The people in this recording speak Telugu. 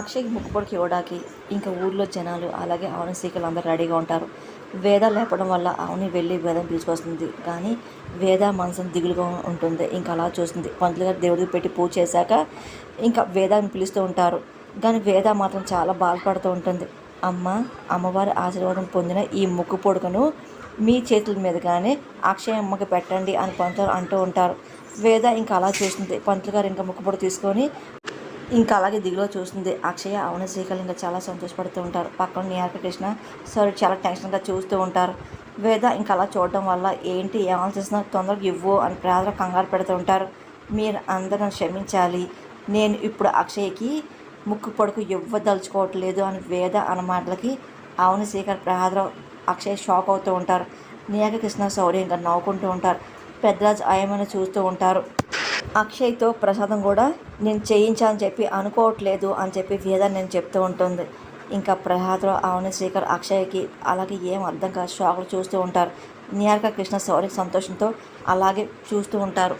అక్షయ్కి ముక్కుపొడికి ఇవ్వడానికి ఇంకా ఊర్లో జనాలు అలాగే అవని సీకలు అందరూ రెడీగా ఉంటారు. వేద లేపడం వల్ల అవని వెళ్ళి వేదం పిలుచుకొస్తుంది. కానీ వేద మనసు దిగులుగా ఉంటుంది. ఇంకా అలా చూస్తుంది. పంతులు గారు దేవుడికి పెట్టి పూజ చేశాక ఇంకా వేదాన్ని పిలుస్తూ ఉంటారు. కానీ వేద మాత్రం చాలా బాధపడుతూ ఉంటుంది. అమ్మ అమ్మవారి ఆశీర్వాదం పొందిన ఈ ముక్కు పొడుకను మీ చేతుల మీదుగానే అక్షయ అమ్మకి పెట్టండి అని పంతులు అంటూ ఉంటారు. వేద ఇంకా అలా చూస్తుంది. పంతులు గారు ఇంకా ముక్కు పొడి తీసుకొని ఇంకా అలాగే దిగులో చూస్తుంది అక్షయ. అవని శ్రీకళ ఇంకా చాలా సంతోషపడుతూ ఉంటారు. పక్కన నిహారిక కృష్ణ సార్ చాలా టెన్షన్గా చూస్తూ ఉంటారు. వేద ఇంకా అలా చూడడం వల్ల ఏంటి ఏమైనా ఆలోచిస్తున్నా తొందరగా ఇవ్వు అని ప్రార్థన కంగారు పెడుతూ ఉంటారు. మీరు అందరూ క్షమించాలి. నేను ఇప్పుడు అక్షయ్కి ముక్కు పొడుకు ఇవ్వదలుచుకోవట్లేదు అని వేద అన్న మాటలకి అవని శ్రీకర్ ప్రార్థన అక్షయ్ షాక్ అవుతూ ఉంటారు. నిహారిక కృష్ణ ఇంకా నవ్వుకుంటూ ఉంటారు. పెద్దరాజు ఆయమని చూస్తూ ఉంటారు. అక్షయ్తో ప్రసాదం కూడా నేను చేయించాలని చెప్పి అనుకోవట్లేదు అని చెప్పి వేద నేను చెప్తూ ఉంటుంది. ఇంకా ప్రసాద్లో అవని శ్రీకర్ అక్షయ్కి అలాగే ఏం అర్థం కాదు. షాకులు చూస్తూ ఉంటారు. నిహారిక కృష్ణ సౌరికి సంతోషంతో అలాగే చూస్తూ ఉంటారు.